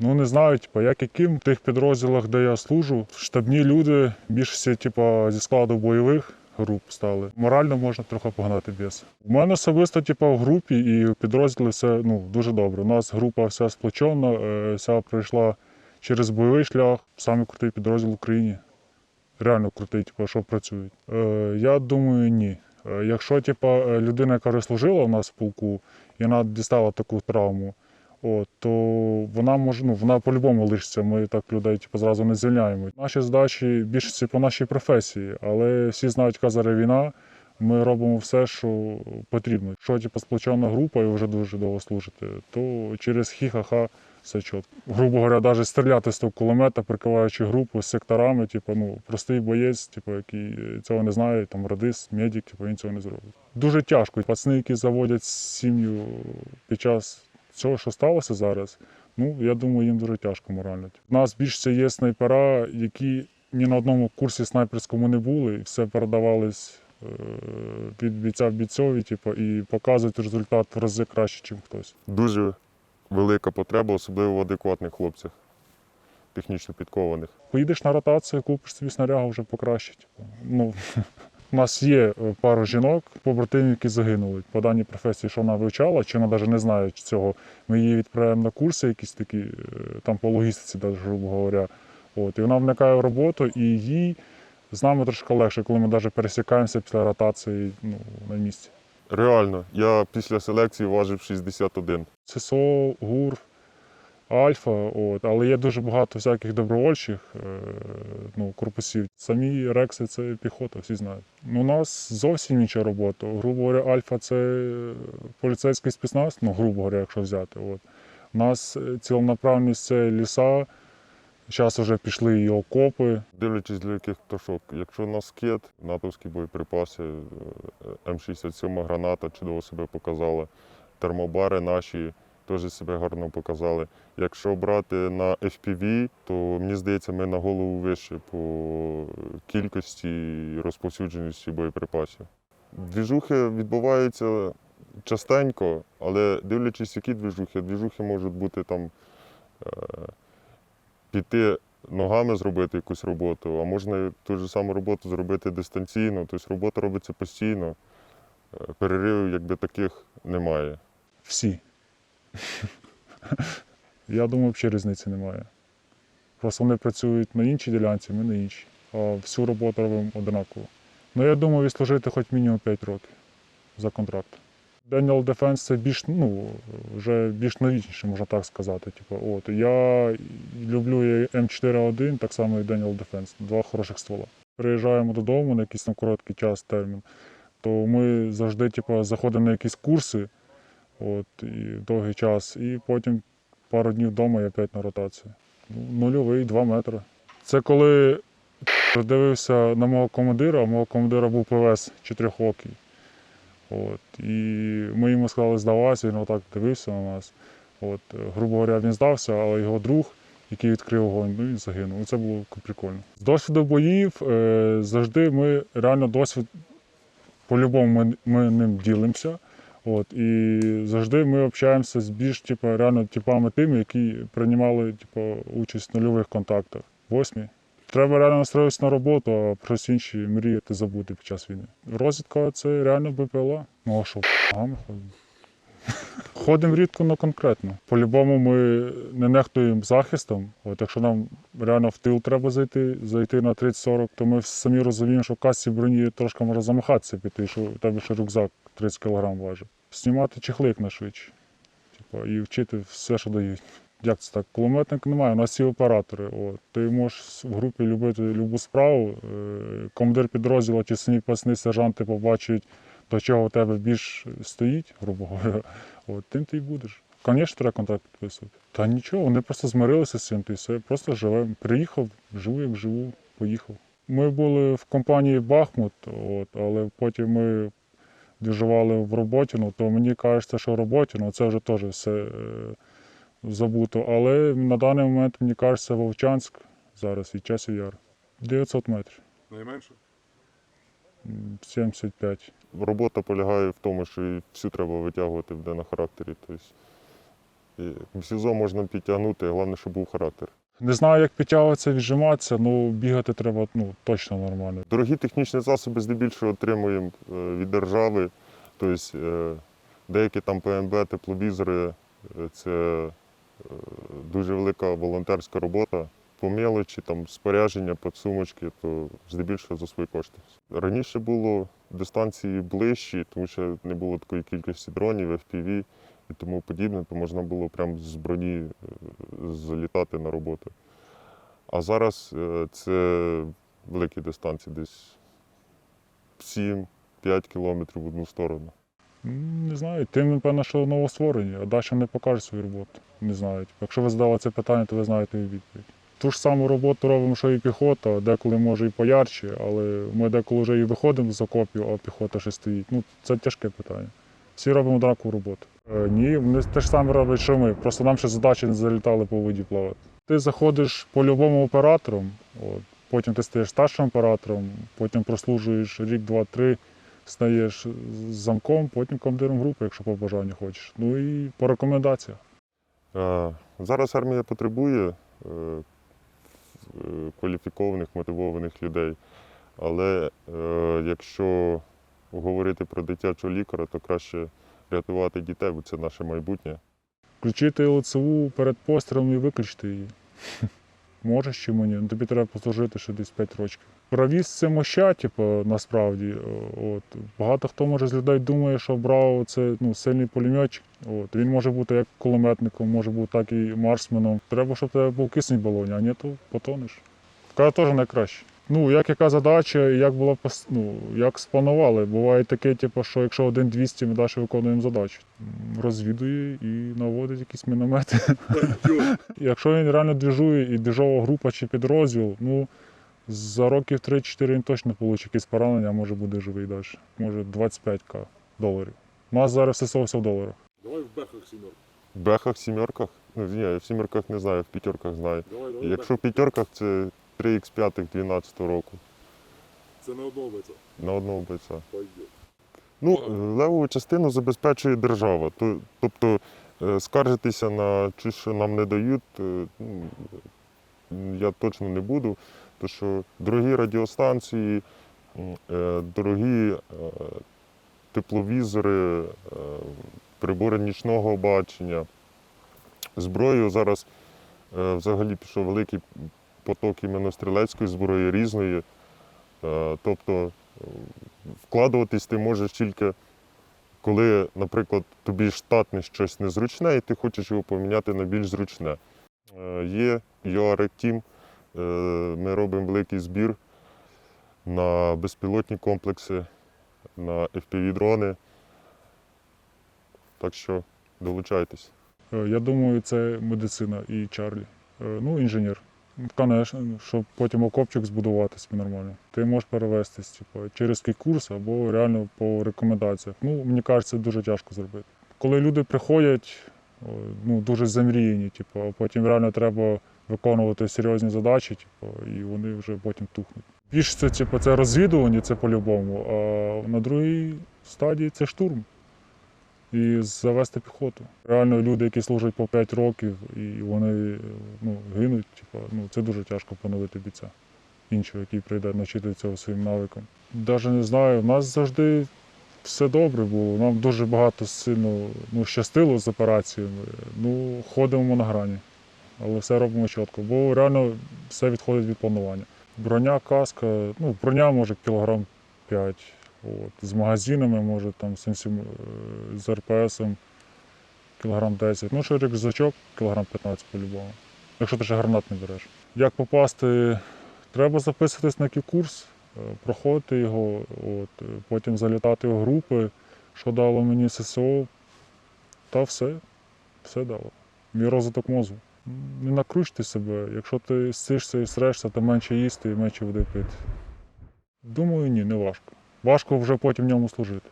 Ну не знаю, типу, як яким в тих підрозділах, де я служу, штабні люди, більшості, типу, зі складу бойових груп стали. Морально можна трохи погнати біс. У мене особисто, типу, в групі і в підрозділі все ну, дуже добре. У нас група вся сплочена, е, вся пройшла через бойовий шлях, саме крутий підрозділ в Україні. Реально крутий, типу, що працюють. Е, я думаю, ні. Е, Якщо типу, людина, яка вже служила у нас в полку, і вона дістала таку травму, от, то вона може, ну, вона по-любому лишиться. Ми так людей типу, зразу не звільняємо. Наші задачі більшості по нашій професії, але всі знають, яка зараз війна. Ми робимо все, що потрібно. Якщо типу, сплочена група і вже дуже довго служите, то через хі-ха-ха все чітко. Грубо говоря, навіть стріляти з того кулемета, прикриваючи групу з секторами, типу, ну, простий боєць, типу, який цього не знає, там радист, медик, типу, він цього не зробить. Дуже тяжко. Пацани, які заводять сім'ю під час цього, що сталося зараз, ну я думаю, їм дуже тяжко морально. У нас більше є снайпера, які ні на одному курсі снайперському не були, і все передавались е, від бійця в бійцові, типу, і показують результат в рази краще, ніж хтось. Дуже велика потреба, особливо в адекватних хлопцях, технічно підкованих. Поїдеш на ротацію, купиш собі снарягу вже покраще. Типу. Ну, у нас є е, пару жінок, побратимів, які загинули по даній професії, що вона вивчала, чи вона навіть не знає цього. Ми її відправляємо на курси, якісь такі, е, там по логістиці, навіть, грубо говоря. От, і вона вникає в роботу, і їй з нами трошки легше, коли ми навіть пересікаємося після ротації ну, на місці. Реально, я після селекції важив 61. ЦСО, ГУР, Альфа, от, але є дуже багато всяких добровольчих е, ну, корпусів. Самі рекси це піхота, всі знають. Ну, у нас зовсім інша робота. Грубо говоря, Альфа це поліцейський спецназ, ну, грубо говоря, якщо взяти. От. У нас е, ціленаправність це ліса. Зараз вже пішли і окопи. Дивлячись для яких пташок. Якщо на скет, натовські боєприпаси, е, М67 граната чудово себе показала. Термобари наші теж себе гарно показали. Якщо брати на FPV, то мені здається, ми на голову вище по кількості і розповсюдженості боєприпасів. Двіжухи відбуваються частенько, але дивлячись, які двіжухи, двіжухи можуть бути там е, піти ногами зробити якусь роботу, а можна ту ж саму роботу зробити дистанційно. Тобто робота робиться постійно, е, переривів якби таких немає. Всі. Я думаю, взагалі різниці немає. Просто вони працюють на іншій ділянці, ми на іншій. А всю роботу робимо однаково. Ну, я думаю, відслужити хоч мінімум 5 років за контракт. Daniel Defense це більш, ну, вже більш новітніше, можна так сказати. Типу, от, я люблю М4А1, так само і Daniel Defense, два хороших ствола. Приїжджаємо додому на якийсь там короткий час термін, то ми завжди типу, заходимо на якісь курси от, і довгий час, і потім пару днів вдома і опять на ротацію. Ну, Нульовий, два метри. Це коли дивився на мого командира, а мого командира був ПВС чотирьохокий. От, і ми йому сказали здаватися, він отак дивився на нас. От, грубо говоря, він здався, але його друг, який відкрив вогонь, ну, він загинув. Це було прикольно. З досвіду боїв е, завжди ми реально досвід по-любому ми, ми ним ділимося. От, і завжди ми общаємося з більш типу, реально типами тими, які приймали типу, участь в нульових контактах. Восьмі. Треба реально настроїтися на роботу, а про всі інші мріяти забути під час війни. Розвідка це реально БПЛА. Ну а що, ходимо? Ходимо рідко, але конкретно. По-любому ми не нехтуємо захистом. От якщо нам реально в тил треба зайти, зайти на 30-40, то ми самі розуміємо, що в касці броні трошки може замахатися піти, що у тебе ще рюкзак 30 кг важить. Знімати чехли як найшвидше. Типу, і вчити все, що дають. Як це так? Кулеметник немає, у нас всі оператори. От. Ти можеш в групі любити любу справу. Е, Командир підрозділу чи самі пасни сержанти побачать, до чого у тебе більш стоїть, грубо говоря. От, тим ти й будеш. Звісно, треба контракт підписувати. Та нічого, вони просто змирилися з цим, ти все. Просто живемо. Приїхав, живу, як живу, поїхав. Ми були в компанії Бахмут, от, але потім ми дежували в Роботіну, то мені кажеться, що Роботіну це вже теж все е, забуто. Але на даний момент, мені кажеться, Вовчанськ зараз і часів яр. 900 метрів, Найменше? 75. Робота полягає в тому, що і всю треба витягувати буде на характері. Тобто І В СІЗО можна підтягнути, головне, щоб був характер. Не знаю, як підтягуватися, віджиматися, ну бігати треба ну, точно нормально. Дорогі технічні засоби здебільшого отримуємо е, від держави. Тобто е, деякі там ПМБ, тепловізори е, це дуже велика волонтерська робота. По мелочі, там спорядження, подсумочки, то здебільшого за свої кошти. Раніше було дистанції ближчі, тому що не було такої кількості дронів, FPV і тому подібне, то можна було прямо з броні е, залітати на роботу. А зараз е, це великі дистанції, десь 7-5 кілометрів в одну сторону. Не знаю, тим, напевно, що новостворені, а далі не покажуть свою роботу. Не знаю. Якщо ви задали це питання, то ви знаєте відповідь. Ту ж саму роботу робимо, що і піхота, деколи може і поярче, але ми деколи вже і виходимо з окопів, а піхота ще стоїть. Ну, це тяжке питання. Всі робимо однакову роботу. Е, ні, вони те ж саме роблять, що ми. Просто нам ще задачі не залітали по воді плавати. Ти заходиш по-любому оператором, от, потім ти стаєш старшим оператором, потім прослужуєш рік, два, три, стаєш замком, потім командиром групи, якщо по бажанню хочеш. Ну і по рекомендаціях. Е, Зараз армія потребує е, кваліфікованих, мотивованих людей. Але якщо говорити про дитячого лікаря, то краще рятувати дітей, бо це наше майбутнє. Включити лицеву перед пострілом і виключити її. Можеш чи мені? Ну, Тобі треба послужити ще десь 5 років. Правіс це моща, типу, насправді. От. Багато хто може з людей думає, що Браво це ну, сильний пулеметчик. От. Він може бути як кулеметником, може бути так і марсменом. Треба, щоб в тебе був кисень балоні, а ні, то потонеш. Така теж найкраще. Ну, як яка задача, як була ну, як спланували. Буває таке, типу, що якщо один 200, ми далі виконуємо задачу. Розвідує і наводить якісь міномети. Якщо він реально двіжує і двіжова група чи підрозділ, ну за років 3-4 він точно получить якесь поранення, а може буде живий далі. Може 25к доларів. У нас зараз все все в доларах. Давай в бехах сімерку. В бехах, сімерках, ну ні, я в сімерках не знаю, в п'ятерках знаю. Давай, давай. Якщо в п'ятерках, це 3х5 12 року Це не одного бойця. на одного бойця. Ну, левову частину забезпечує держава. Тобто е, скаржитися на чи що нам не дають, е, ну, я точно не буду. Тому що дорогі радіостанції, е, дорогі тепловізори, прибори нічного бачення. Зброєю зараз взагалі пішов великий поток іменно стрілецької зброї різної. Е, Тобто е, вкладуватись ти можеш тільки коли, наприклад, тобі штатне щось незручне, і ти хочеш його поміняти на більш зручне. Е, Є UAREC Team, ми робимо великий збір на безпілотні комплекси, на FPV-дрони. Так що долучайтесь. Я думаю, це медицина і Чарлі. Ну, інженер. Звісно, щоб потім окопчик збудувати собі нормально. Ти можеш перевестись типу, через курс або реально по рекомендаціях. Ну, мені кажеться, це дуже тяжко зробити. Коли люди приходять, ну, дуже замріяні, типу, а потім реально треба виконувати серйозні задачі, типу, і вони вже потім тухнуть. Більше це, типу, це розвідування, це по-любому, а на другій стадії це штурм і завести піхоту. Реально люди, які служать по 5 років і вони ну, гинуть, типу, ну, це дуже тяжко поновити бійця іншого, який прийде навчити цього своїм навикам. Навіть не знаю, у нас завжди все добре було. Нам дуже багато сильно ну, щастило з операціями. Ну, ходимо на грані, але все робимо чітко, бо реально все відходить від планування. Броня, каска, ну, броня може кілограм 5. От. З магазинами, може там з, е, з РПСом кілограм 10. Ну, що рюкзачок, кілограм 15 по-любому. Якщо ти ще гранат не береш. Як попасти, треба записуватись на який курс, е, проходити його, от, е, потім залітати в групи, що дало мені ССО, та все, все дало. Мій розвиток мозку. Не накручте себе. Якщо ти сишся і срешся, то менше їсти і менше води пити. Думаю, ні, не важко. Важко вже потім ньому служити.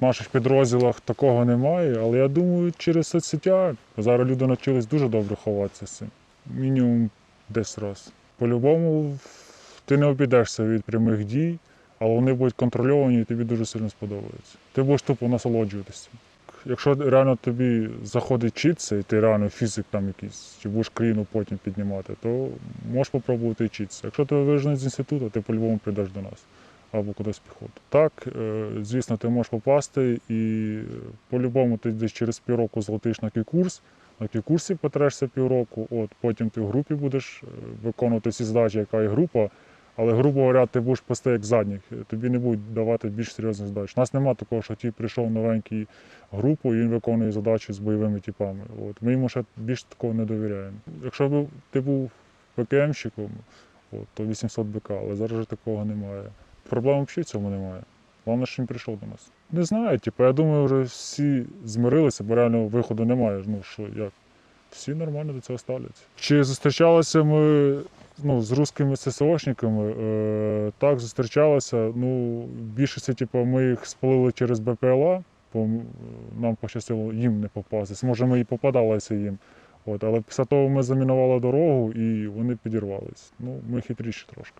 В наших підрозділах такого немає, але я думаю, через соцсетя зараз люди навчились дуже добре ховатися з цим. Мінімум десь раз. По-любому ти не обійдешся від прямих дій, але вони будуть контрольовані і тобі дуже сильно сподобаються. Ти будеш тупо насолоджуватися. якщо реально тобі заходить вчитися, і ти реально фізик там якийсь, чи будеш країну потім піднімати, то можеш спробувати вчитися. Якщо тебе виженуть з інституту, ти по-любому прийдеш до нас або кудись піхоту. Так, е, звісно, ти можеш попасти і е, по-любому ти десь через півроку злетиш на курс, на курсі потрешся півроку, от потім ти в групі будеш е, виконувати всі задачі, яка є група. Але, грубо говоря, ти будеш пасти як задніх, тобі не будуть давати більш серйозних задач. У нас немає такого, що ті прийшов новенький групу і він виконує задачі з бойовими типами. От. Ми йому ще більше такого не довіряємо. Якщо б ти був ПКМщиком, от, то 800 БК, але зараз же такого немає. Проблем взагалі в цьому немає. Головне, що він прийшов до нас. Не знаю, типу, я думаю, вже всі змирилися, бо реально виходу немає. Ну що як? Всі нормально до цього ставляться. Чи зустрічалися ми ну, з русскими ССОшниками? Е, так, зустрічалися. Ну, більшості, типу, ми їх спалили через БПЛА, бо нам пощастило їм не попасти. Може, ми і попадалися їм. От, але після того ми замінували дорогу і вони підірвались. Ну, ми хитріші трошки.